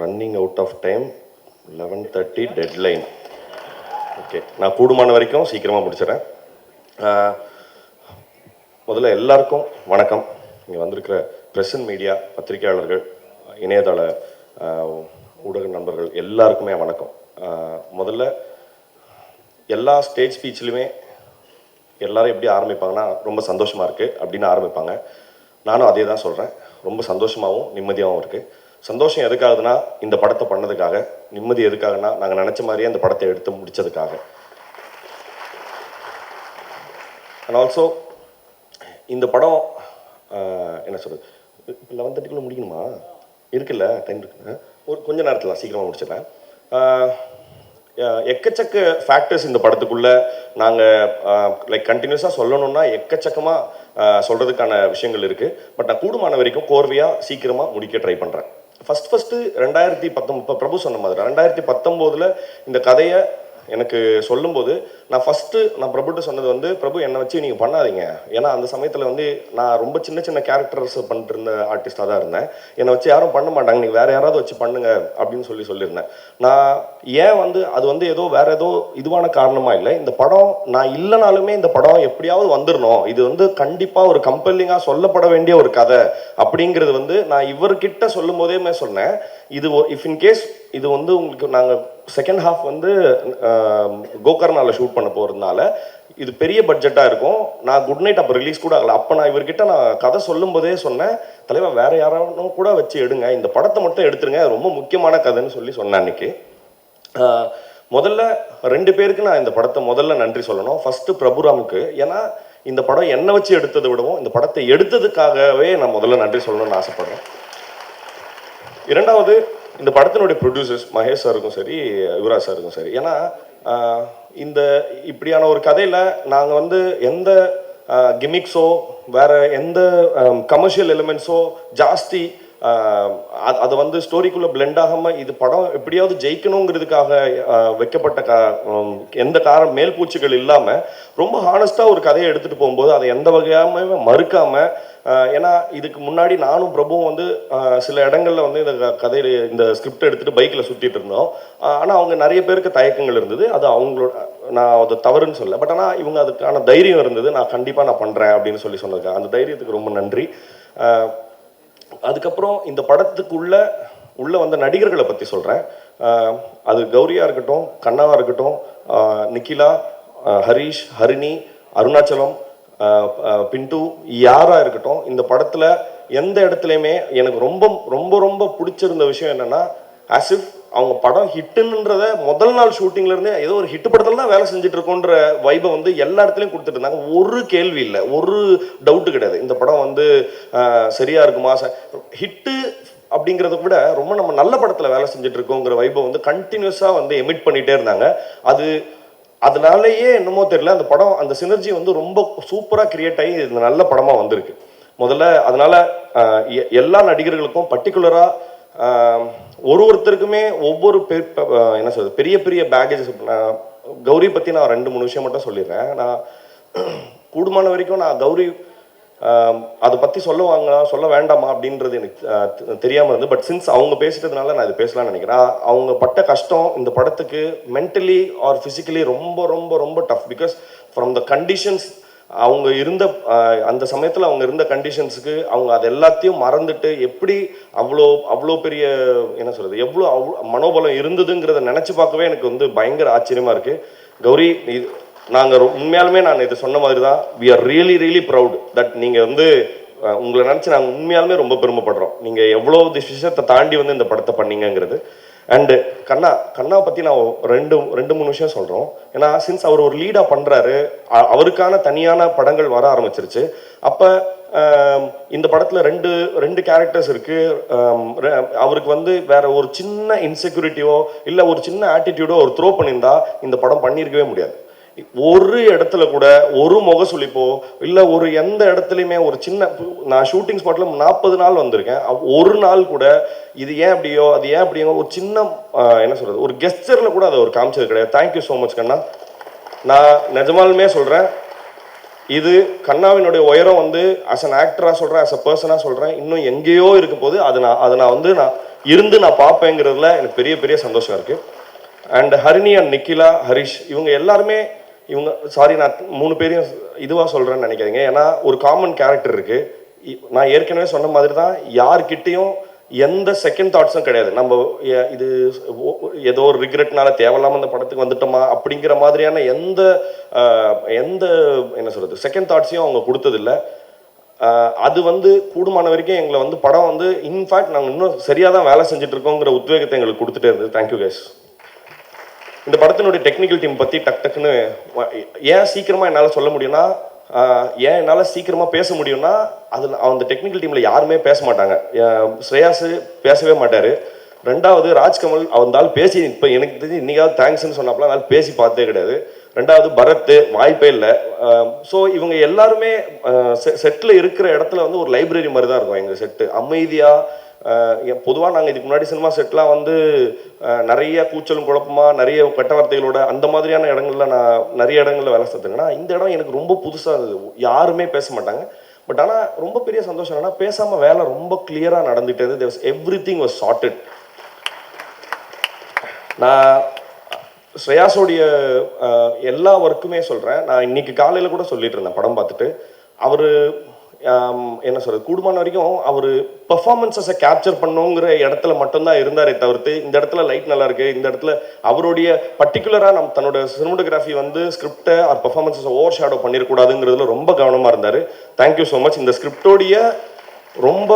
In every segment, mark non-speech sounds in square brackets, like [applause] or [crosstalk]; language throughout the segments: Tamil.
Running out of time eleven thirty deadline okay நான் கூடுமான வரைக்கும் சீக்கிரமாக முடிச்சிடறேன். முதல்ல எல்லாருக்கும் வணக்கம். இங்கே வந்திருக்கிற ப்ரெஸ் அண்ட் மீடியா பத்திரிகையாளர்கள் இணையதள ஊடக நண்பர்கள் எல்லாருக்குமே வணக்கம். முதல்ல எல்லா ஸ்டேஜ் ஸ்பீச்லையுமே எல்லாரும் எப்படி ஆரம்பிப்பாங்கன்னா ரொம்ப சந்தோஷமாக இருக்குது அப்படின்னு ஆரம்பிப்பாங்க. நானும் அதே தான் சொல்கிறேன் ரொம்ப சந்தோஷமாகவும் நிம்மதியாகவும் இருக்குது சந்தோஷம் எதுக்காகனா இந்த படத்தை பண்ணதுக்காக நிம்மதி எதுக்காகனா நாங்கள் நினச்ச மாதிரியே அந்த படத்தை எடுத்து முடித்ததுக்காக அண்ட் ஆல்சோ இந்த படம் என்ன சொல்கிறது லெவன் தேர்ட்டிக்குள்ளே முடிக்கணுமா? இருக்குல்ல டைம் இருக்குங்க ஒரு கொஞ்ச நேரத்தில் சீக்கிரமாக முடிச்சிடறேன். எக்கச்சக்க ஃபேக்டர்ஸ் இந்த படத்துக்குள்ள நாங்கள் லைக் கண்டினியூஸாக சொல்லணும்னா எக்கச்சக்கமாக சொல்கிறதுக்கான விஷயங்கள் இருக்குது பட் நான் கூடுமான வரைக்கும் கோர்வையாக சீக்கிரமாக முடிக்க ட்ரை பண்ணுறேன் ஃபஸ்ட் ஃபஸ்ட்டு ரெண்டாயிரத்தி பத்தொம்பது இப்போ பிரபு சொன்ன மாதிரி ரெண்டாயிரத்தி பத்தொம்போதில் இந்த கதையை எனக்கு சொல்லும்போது நான் ஃபஸ்ட்டு நான் பிரபுட்ட சொன்னது வந்து பிரபு என்னை வச்சு நீங்கள் பண்ணாதீங்க. ஏன்னா அந்த சமயத்தில் வந்து நான் ரொம்ப சின்ன சின்ன கேரக்டர்ஸ் பண்ணிட்டு இருந்த ஆர்டிஸ்டாக தான் இருந்தேன். என்னை வச்சு யாரும் பண்ண மாட்டாங்க. நீங்கள் வேறு யாராவது வச்சு பண்ணுங்க அப்படின்னு சொல்லி சொல்லியிருந்தேன். நான் ஏன் வந்து அது வந்து ஏதோ வேறு ஏதோ இதுவான காரணமாக இல்லை. இந்த படம் நான் இல்லைனாலுமே இந்த படம் எப்படியாவது வந்துடணும் இது வந்து கண்டிப்பாக ஒரு கம்பெல்லிங்காக சொல்லப்பட வேண்டிய ஒரு கதை அப்படிங்கிறது வந்து நான் இவர்கிட்ட சொல்லும் போதேமே சொன்னேன். இது இஃப் இன் கேஸ் இது வந்து உங்களுக்கு நாங்கள் செகண்ட் ஹாஃப் வந்து கோகர்னால ஷூட் பண்ண போகிறதுனால இது பெரிய பட்ஜெட்டாக இருக்கும். நான் குட் நைட் அப்போ ரிலீஸ் கூட ஆகலை. அப்போ நான் இவர்கிட்ட நான் கதை சொல்லும் போதே சொன்னேன். தலைவா வேறு யாராலும் கூட வச்சு எடுங்க. இந்த படத்தை மட்டும் எடுத்துருங்க. ரொம்ப முக்கியமான கதைன்னு சொல்லி சொன்னேன் அன்னைக்கு. முதல்ல ரெண்டு பேருக்கு நான் இந்த படத்தை முதல்ல நன்றி சொல்லணும். ஃபஸ்ட்டு பிரபுராமுக்கு. ஏன்னா இந்த படம் என்னை வச்சு எடுத்ததை விடவும் இந்த படத்தை எடுத்ததுக்காகவே நான் முதல்ல நன்றி சொல்லணும்னு ஆசைப்படுறேன். இரண்டாவது இந்த படத்தினுடைய ப்ரொடியூசர்ஸ் மகேஷ் சாருக்கும் சரி யுவராஜ் சாருக்கும் சரி. ஏன்னா இந்த இப்படியான ஒரு கதையில் நாங்கள் வந்து எந்த கிமிக்ஸோ வேற எந்த கமர்ஷியல் எலிமெண்ட்ஸோ ஜாஸ்தி அது- வந்து ஸ்டோரிக்குள்ளே பிளெண்ட் ஆகாமல் இது படம் எப்படியாவது ஜெயிக்கணுங்கிறதுக்காக வைக்கப்பட்ட கா எந்த காரணம் மேல்பூச்சிகள் இல்லாமல் ரொம்ப ஹானஸ்ட்டாக ஒரு கதையை எடுத்துகிட்டு போகும்போது அதை எந்த வகையாமே மறுக்காமல் ஏன்னா இதுக்கு முன்னாடி நானும் பிரபுவும் வந்து சில இடங்களில் வந்து இந்த க- இந்த ஸ்கிரிப்ட் எடுத்துகிட்டு பைக்கில் சுற்றிட்டு இருந்தோம். ஆனால் அவங்க நிறைய பேருக்கு தயக்கங்கள் இருந்தது. அது அவங்களோட நான் அது தவறுன்னு சொல்ல பட் ஆனால் இவங்க அதுக்கான தைரியம் இருந்தது. நான் கண்டிப்பாக நான் பண்ணுறேன் அப்படின்னு சொல்லி சொன்னதுக்கு அந்த தைரியத்துக்கு ரொம்ப நன்றி. அதுக்கப்புறம் இந்த படத்துக்குள்ள உள்ள வந்த நடிகர்களை பற்றி சொல்கிறேன் அது கௌரியாக இருக்கட்டும் கண்ணாவாக இருக்கட்டும் நிக்கிலா ஹரீஷ் ஹரிஷ் ஹரிணி அருணாச்சலம் பின்ட்டு யாராக பிண்டு இருக்கட்டும் இந்த படத்தில் எந்த இடத்துலையுமே எனக்கு ரொம்ப ரொம்ப ரொம்ப பிடிச்சிருந்த விஷயம் என்னென்னா ஆசிஃப் அவங்க படம் ஹிட்டுன்றத முதல் நாள் ஷூட்டிங்ல இருந்தே ஏதோ ஒரு ஹிட் படத்துல தான் வேலை செஞ்சுட்டு இருக்கோன்ற வைபை வந்து எல்லா இடத்துலையும் கொடுத்துட்டு இருந்தாங்க ஒரு கேள்வி இல்லை ஒரு டவுட்டு கிடையாது. இந்த படம் வந்து சரியாக சரியா இருக்குமா? ஹிட்டு அப்படிங்கிறத விட ரொம்ப நம்ம நல்ல படத்துல வேலை செஞ்சுட்டு இருக்கோங்கிற வைபை வந்து கண்டினியூஸா வந்து எமிட் பண்ணிட்டே இருந்தாங்க. அது அதனாலேயே என்னமோ தெரியல அந்த படம் அந்த சினர்ஜி வந்து ரொம்ப சூப்பராக கிரியேட் ஆகி இது நல்ல படமாக வந்திருக்கு. முதல்ல அதனால எ- எல்லா நடிகர்களுக்கும் பர்டிகுலராக ஒரு ஒருத்தருக்குமே ஒவ்வொரு என்ன சொல்றது பெரிய பெரிய பேகேஜஸ் கௌரி பற்றி நான் ரெண்டு மூணு விஷயம் மட்டும் சொல்லிடுறேன். நான் [clears throat] கூடுமான வரைக்கும் நான் கௌரி அதை பற்றி சொல்லுவாங்க சொல்ல வேண்டாமா அப்படின்றது எனக்கு தெரியாமல் இருந்து பட் சின்ஸ் அவங்க பேசிட்டதுனால நான் இது பேசலாம்னு நினைக்கிறேன். அவங்க பட்ட கஷ்டம் இந்த படத்துக்கு மென்டலி ஆர் ஃபிசிக்கலி ரொம்ப ரொம்ப ரொம்ப tough because from the conditions அவங்க இருந்த அந்த சமயத்தில் அவங்க இருந்த கண்டிஷன்ஸுக்கு அவங்க அது எல்லாத்தையும் மறந்துட்டு எப்படி அவ்வளோ அவ்வளோ பெரிய என்ன சொல்கிறது எவ்வளோ அவ்வளோ மனோபலம் இருந்ததுங்கிறத நினச்சி பார்க்கவே எனக்கு வந்து பயங்கர ஆச்சரியமாக இருக்குது கௌரி இது நாங்கள் உண்மையாலுமே நான் இது சொன்ன மாதிரி தான் we are really really proud that நீங்கள் வந்து உங்களை நினச்சி நாங்கள் உண்மையாலுமே ரொம்ப பெருமைப்படுறோம். நீங்கள் எவ்வளோ விஷயத்தை தாண்டி வந்து இந்த படத்தை பண்ணீங்கங்கிறது. அண்டு கண்ணா கண்ணா பற்றி நான் ரெண்டு ரெண்டு மூணு விஷயம் சொல்கிறோம் ஏன்னா சின்ஸ் அவர் ஒரு லீடாக பண்ணுறாரு அவருக்கான தனியான படங்கள் வர ஆரம்பிச்சிருச்சு. அப்போ இந்த படத்தில் ரெண்டு ரெண்டு கேரக்டர்ஸ் இருக்கு. அவருக்கு வந்து வேற ஒரு சின்ன இன்செக்யூரிட்டியோ இல்லை ஒரு சின்ன ஆட்டிடியூடோ ஒரு த்ரோ பண்ணியிருந்தா இந்த படம் பண்ணியிருக்கவே முடியாது. ஒரு இடத்துல கூட ஒரு முகசுளிப்போ இல்லை ஒரு எந்த இடத்துலையுமே ஒரு சின்ன நான் ஷூட்டிங் ஸ்பாட்டில் நாற்பது நாள் வந்திருக்கேன். ஒரு நாள் கூட இது ஏன் அப்படியோ அது ஏன் அப்படியோ ஒரு சின்ன என்ன சொல்கிறது ஒரு கெஸ்டரில் கூட அதை ஒரு காமிச்சது கிடையாது. தேங்க்யூ ஸோ மச் கண்ணா. நான் நிஜமாலுமே சொல்கிறேன் இது கண்ணாவினுடைய உயரம் வந்து அஸ் அன் ஆக்டராக சொல்கிறேன் அஸ் அ பர்சனாக சொல்கிறேன் இன்னும் எங்கேயோ இருக்க போது அது நான் அதை நான் வந்து நான் இருந்து நான் பார்ப்பேங்கிறதுல எனக்கு பெரிய பெரிய சந்தோஷம் இருக்குது அண்ட் ஹரிணி அண்ட் நிக்கிலா ஹரிஷ் இவங்க எல்லாருமே இவங்க சாரி நான் மூணு பேரையும் இதுவாக சொல்கிறேன்னு நினைக்காதீங்க. ஏன்னா ஒரு காமன் கேரக்டர் இருக்குது நான் ஏற்கனவே சொன்ன மாதிரி தான் யார்கிட்டேயும் எந்த செகண்ட் தாட்ஸும் கிடையாது. நம்ம இது ஏதோ ஒரு ரிக்ரெட்னால தேவையில்லாமல் அந்த படத்துக்கு வந்துட்டோமா அப்படிங்கிற மாதிரியான எந்த எந்த என்ன சொல்கிறது செகண்ட் தாட்ஸையும் அவங்க கொடுத்ததில்ல. அது வந்து கூடுமான வரைக்கும் எங்களை வந்து படம் வந்து இன்ஃபேக்ட் நாங்கள் இன்னும் சரியாக தான் வேலை செஞ்சுட்டு இருக்கோங்கிற உத்வேகத்தை எங்களுக்கு கொடுத்துட்டே இருந்தது. தேங்க்யூ கைஸ் இந்த படத்தினுடைய டெக்னிக்கல் டீம் பற்றி டக் டக்குன்னு ஏன் சீக்கிரமாக என்னால் சொல்ல முடியும்னா ஏன் என்னால் சீக்கிரமாக பேச முடியும்னா அதில் அந்த டெக்னிக்கல் டீமில் யாருமே பேச மாட்டாங்க. ஸ்ரேயாஸு பேசவே மாட்டார். ரெண்டாவது ராஜ்கமல் அவந்தால் பேசி இப்போ எனக்கு தெரிஞ்சு இன்னைக்காவது தேங்க்ஸ்னு சொன்னாப்புல அதனால் பேசி பார்த்தே கிடையாது. ரெண்டாவது பரத்து வாய்ப்பே இல்லை. ஸோ இவங்க எல்லாருமே செட்டில் இருக்கிற இடத்துல வந்து ஒரு லைப்ரரி மாதிரி தான் இருக்கும் எங்கள் செட்டு அமைதியாக பொதுவாக நாங்கள் இதுக்கு முன்னாடி சினிமா செட்லாம் வந்து நிறைய கூச்சலும் குழப்பமாக நிறைய கட்ட வார்த்தைகளோட அந்த மாதிரியான இடங்கள்ல நான் நிறைய இடங்களில் வேலை செஞ்சுங்கன்னா இந்த இடம் எனக்கு ரொம்ப புதுசாக இருந்தது. யாருமே பேச மாட்டாங்க. பட் ஆனால் ரொம்ப பெரிய சந்தோஷம் என்னன்னா பேசாமல் வேலை ரொம்ப கிளியராக நடந்துகிட்டே இருந்தது. எவ்ரி திங் வாஸ் சார்ட்டட் நான் ஸ்ரேயாஸோடைய எல்லா ஒர்க்குமே சொல்கிறேன் நான் இன்னைக்கு காலையில் கூட சொல்லிட்டு இருந்தேன் படம் பார்த்துட்டு. அவர் என்ன சொல்கிறது கூடுமான வரைக்கும் அவர் பெர்ஃபார்மன்ஸஸை கேப்சர் பண்ணுங்கிற இடத்துல மட்டும்தான் இருந்தாரே தவிர்த்து இந்த இடத்துல லைட் நல்லா இருக்கு இந்த இடத்துல அவருடைய பர்டிகுலராக நம் தன்னோட சினிமோட்டோகிராஃபி வந்து ஸ்கிரிப்டை அவர் பெர்ஃபார்மன்ஸஸை ஓவர் ஷேடோ பண்ணிடக்கூடாதுங்கிறதுல ரொம்ப கவனமாக இருந்தார். தேங்க்யூ ஸோ மச் இந்த ஸ்கிரிப்டோடைய ரொம்ப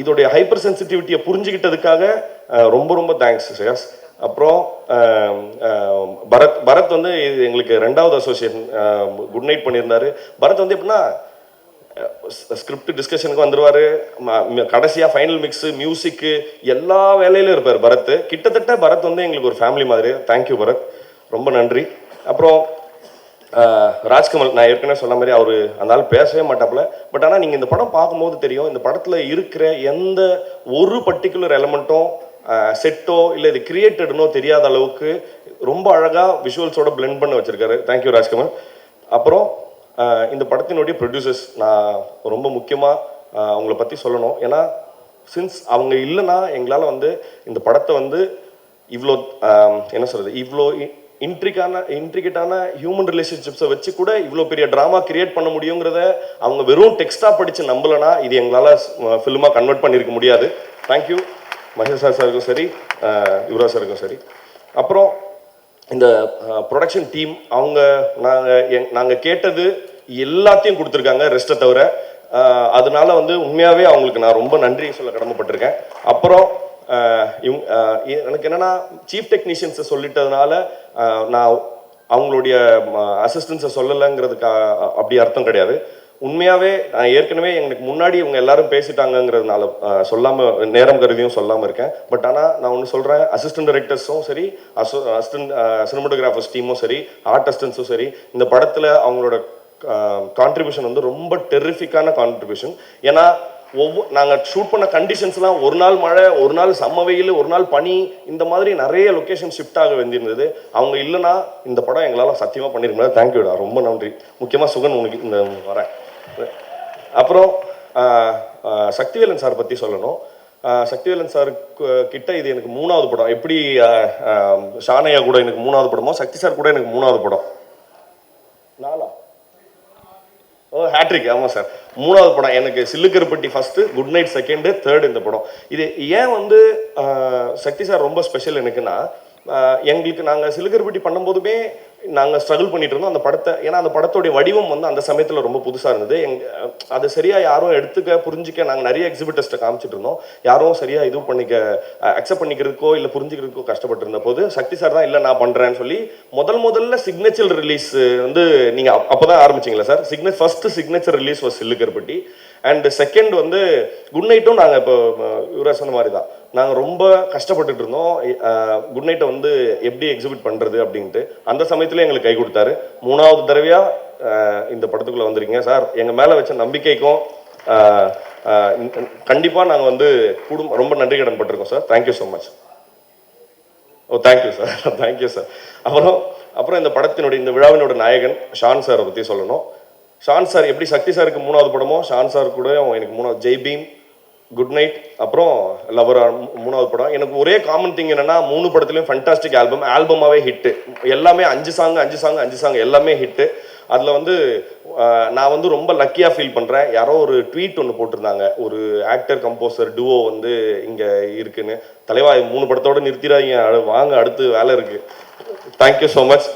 இதோடைய ஹைப்பர் சென்சிட்டிவிட்டியை புரிஞ்சுக்கிட்டதுக்காக ரொம்ப ரொம்ப தேங்க்ஸ் ஸ்ரேயாஸ் அப்புறம் பரத் பரத் வந்து இது எங்களுக்கு ரெண்டாவது அசோசியேஷன் குட் நைட் பண்ணியிருந்தாரு. பரத் வந்து எப்படின்னா ஸ்கிரிப்ட் டிஸ்கஷனுக்கு வந்துடுவார் ம- ஃபைனல் மிக்ஸு மியூசிக்கு எல்லா வேலையிலும் இருப்பார் பரத். கிட்டத்தட்ட பரத் வந்து எங்களுக்கு ஒரு ஃபேமிலி மாதிரி. Thank you Bharath. ரொம்ப நன்றி. அப்புறம் ராஜ்கமல் நான் ஏற்கனவே சொன்ன மாதிரி அவர் அந்த ஆள் பேசவே மாட்டாப்புல. பட் ஆனால் நீங்கள் இந்த படம் பார்க்கும்போது தெரியும் இந்த படத்தில் இருக்கிற எந்த ஒரு பர்டிகுலர் எலமெண்ட்டும் செட்டோ இல்லை இது கிரியேட்டடுனோ தெரியாத அளவுக்கு ரொம்ப அழகாக விஷுவல்ஸோட பிளெண்ட் பண்ண வச்சுருக்காரு. Thank you Rajkamal. அப்புறம் இந்த படத்தினுடைய ப்ரொடியூசர்ஸ் நான் ரொம்ப முக்கியமாக அவங்கள பற்றி சொல்லணும். ஏன்னா சின்ஸ் அவங்க இல்லைன்னா எங்களால் வந்து இந்த படத்தை வந்து இவ்வளோ என்ன சொல்கிறது இவ்வளோ இன்ட்ரிக்கான இன்ட்ரிகேட்டான ஹியூமன் ரிலேஷன்ஷிப்ஸை வச்சு கூட இவ்வளோ பெரிய ட்ராமா கிரியேட் பண்ண முடியுங்கிறத அவங்க வெறும் டெக்ஸ்ட்டாக படித்து நம்பலனா இது எங்களால் ஃபில்மாக கன்வெர்ட் பண்ணியிருக்க முடியாது. தேங்க்யூ மகேஷ் சார் சாருக்கும் சரி யுவராஜ் சாருக்கும் சரி. அப்புறம் இந்த ப்ரொடக்ஷன் டீம் அவங்க நாங்கள் எங் நாங்கள் கேட்டது எல்லாத்தையும் கொடுத்துருக்காங்க ரெஸ்ட்டை தவிர. அதனால வந்து உண்மையாகவே அவங்களுக்கு நான் ரொம்ப நன்றி சொல்ல கடமைப்பட்டிருக்கேன். அப்புறம் இவங்க எனக்கு என்னென்னா சீஃப் டெக்னீஷியன்ஸை சொல்லிட்டதுனால நான் அவங்களுடைய அசிஸ்டன்ஸை சொல்லலைங்கிறதுக்கு அப்படி அர்த்தம் கிடையாது. உண்மையாகவே நான் ஏற்கனவே எங்களுக்கு முன்னாடி இவங்க எல்லாரும் பேசிட்டாங்கிறதுனால சொல்லாமல் நேரம் கருதியும் சொல்லாமல் இருக்கேன். பட் ஆனால் நான் ஒன்று சொல்கிறேன் அசிஸ்டன்ட் டைரக்டர்ஸும் சரி அசோ அசிஸ்டன்ட் சினிமோட்டோகிராஃபர்ஸ் டீமும் சரி ஆர்ட் அசிஸ்டன்ஸும் சரி இந்த படத்தில் அவங்களோட கான்ட்ரிபியூஷன் வந்து ரொம்ப டெரிஃபிக்கான கான்ட்ரிபியூஷன் ஏன்னா ஒவ்வொரு நாங்கள் ஷூட் பண்ண கண்டிஷன்ஸ்லாம் ஒரு நாள் மழை ஒரு நாள் செம்ம வெயில் ஒரு நாள் பனி இந்த மாதிரி நிறைய லொக்கேஷன் ஷிஃப்ட் ஆக வேண்டியிருந்தது. அவங்க இல்லைன்னா இந்த படம் எங்களால் சத்தியமாக பண்ணிருக்க தேங்க்யூடா ரொம்ப நன்றி. முக்கியமாக சுகன் உனக்கு இந்த வரேன். அப்புறம் சக்திவேலன் சார் பற்றி சொல்லணும். சக்திவேலன் சார் கிட்ட இது எனக்கு மூணாவது படம். எப்படி ஷானையா கூட எனக்கு மூணாவது படமோ சக்தி சார் கூட எனக்கு மூணாவது படம். நாலா? Oh hat-trick. ஆமாம் சார். மூணாவது படம். எனக்கு Sillu Karuppatti first good night second third இந்த படம். இது ஏன் வந்து சக்தி சார் ரொம்ப ஸ்பெஷல் எனக்குன்னா எங்களுக்கு நாங்கள் சில்லுக்கருப்பட்டி பண்ணும்போதுமே நாங்கள் ஸ்ட்ரகிள் பண்ணிட்டு இருந்தோம். அந்த படத்தை ஏன்னா அந்த படத்தோடைய வடிவம் வந்து அந்த சமயத்தில் ரொம்ப புதுசாக இருந்தது. எங் அதை சரியாக யாரும் எடுத்துக்க புரிஞ்சிக்க நாங்கள் நிறைய எக்ஸிபிட்டர்ஸ்ட்டை காமிச்சிட்டு இருந்தோம். யாரும் சரியாக இது பண்ணிக்க அக்செப்ட் பண்ணிக்கிறதுக்கோ இல்லை புரிஞ்சுக்கிறதுக்கோ கஷ்டப்பட்டு இருந்த போது சக்தி சார் தான் இல்லை நான் பண்ணுறேன்னு சொல்லி முதல் முதல்ல சிக்னேச்சர் ரிலீஸ் வந்து நீங்கள் அப்போ தான் ஆரம்பிச்சிங்களா sir சிக்னே first signature release was Sillu Karuppatti and second வந்து குட் நைட்டும் நாங்கள் இப்போ யுவராஜ் சொன்ன மாதிரி தான் நாங்கள் ரொம்ப கஷ்டப்பட்டுட்டு இருந்தோம். குட் நைட்டை வந்து எப்படி எக்ஸிபிட் பண்ணுறது அப்படின்ட்டு. அந்த சமயத்தில் எங்களுக்கு கை கொடுத்தாரு. மூணாவது தடவையாக இந்த படத்துக்குள்ளே வந்திருக்கீங்க சார். எங்கள் மேலே வச்ச நம்பிக்கைக்கும் கண்டிப்பாக நாங்கள் வந்து குடும்பம் ரொம்ப நன்றி கடன் பட்டிருக்கோம் sir. Thank you so much oh thank you sir thank you sir அப்புறம் அப்புறம் இந்த படத்தினுடைய இந்த விழாவினோட நாயகன் ஷான் சாரை பற்றி சொல்லணும். ஷான் சார் எப்படி சக்தி சாருக்கு மூணாவது படமோ ஷான் சார் கூட எனக்கு மூணாவது ஜெய் பீம் குட் நைட் அப்புறம் லவர் மூணாவது படம். எனக்கு ஒரே காமன் திங் என்னன்னா மூணு படத்துலையும் ஃபண்டாஸ்டிக் ஆல்பம் ஆல்பமாகவே ஹிட்டு எல்லாமே அஞ்சு சாங் அஞ்சு சாங் அஞ்சு சாங் எல்லாமே ஹிட்டு அதில் வந்து நான் வந்து ரொம்ப லக்கியாக ஃபீல் பண்ணுறேன் யாரோ ஒரு ட்வீட் ஒன்று போட்டிருந்தாங்க. ஒரு ஆக்டர் கம்போசர் டுவோ வந்து இங்கே இருக்குன்னு. தலைவா மூணு படத்தோட நிறுத்திடாதீங்க. வாங்க அடுத்து வேலை இருக்குது தேங்க்யூ ஸோ மச்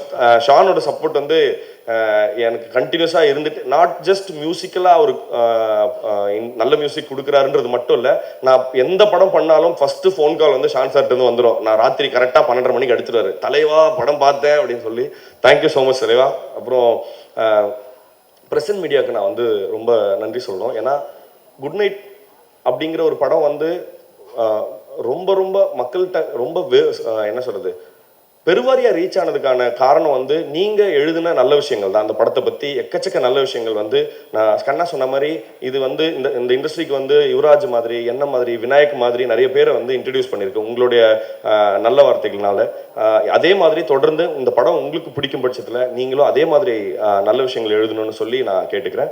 ஷானோட சப்போர்ட் வந்து uh, எனக்கு கண்டினியூஸாக இருந்துட்டு நாட் ஜஸ்ட் மியூசிக்கலாக ஒரு நல்ல மியூசிக் கொடுக்குறாருன்றது மட்டும் இல்லை நான் எந்த படம் பண்ணாலும் ஃபஸ்ட்டு ஃபோன் கால் வந்து ஷான் சார்ட்டு வந்துடும் நான் ராத்திரி கரெக்டாக பன்னெண்டரை மணிக்கு அடிச்சிடுவாரு தலைவா படம் பார்த்தேன் அப்படின்னு சொல்லி. தேங்க்யூ ஸோ மச் தலைவா. அப்புறம் uh, ப்ரெசன்ட் மீடியாவுக்கு நான் வந்து ரொம்ப நன்றி சொல்லணும். ஏன்னா குட் நைட் அப்படிங்கிற ஒரு படம் வந்து uh, ரொம்ப ரொம்ப மக்கள்கிட்ட ரொம்ப வே- என்ன சொல்கிறது பெருவாரியாக ரீச் ஆனதுக்கான காரணம் வந்து நீங்கள் எழுதின நல்ல விஷயங்கள் தான். அந்த படத்தை பற்றி எக்கச்சக்க நல்ல விஷயங்கள் வந்து நான் கண்ணா சொன்ன மாதிரி இது வந்து இந்த இந்த இண்டஸ்ட்ரிக்கு வந்து யுவராஜ் மாதிரி என்ன மாதிரி விநாயக் மாதிரி நிறைய பேரை வந்து இன்ட்ரடியூஸ் பண்ணியிருக்கு. உங்களுடைய நல்ல வார்த்தைகள்னால. அதே மாதிரி தொடர்ந்து இந்த படம் உங்களுக்கு பிடிக்கும் பட்சத்தில் நீங்களும் அதே மாதிரி நல்ல விஷயங்கள் எழுதணும்னு சொல்லி நான் கேட்டுக்கிறேன்.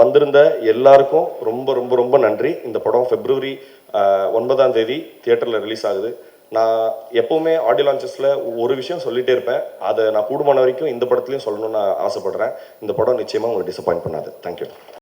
வந்திருந்த எல்லாருக்கும் ரொம்ப ரொம்ப ரொம்ப நன்றி. இந்த படம் பிப்ரவரி ஒன்பதாம் தேதி தியேட்டரில் ரிலீஸ் ஆகுது. நான் எப்போவுமே ஆடியோ லான்ச்சஸில் ஒரு விஷயம் சொல்லிகிட்டே இருப்பேன். அதை நான் கூடுமான வரைக்கும் இந்த படத்துலையும் சொல்லணும்னு நான் ஆசைப்பட்றேன். இந்த படம் நிச்சயமாக உங்களுக்கு டிசப்பாயின்ட் பண்ணாது. தேங்க்யூ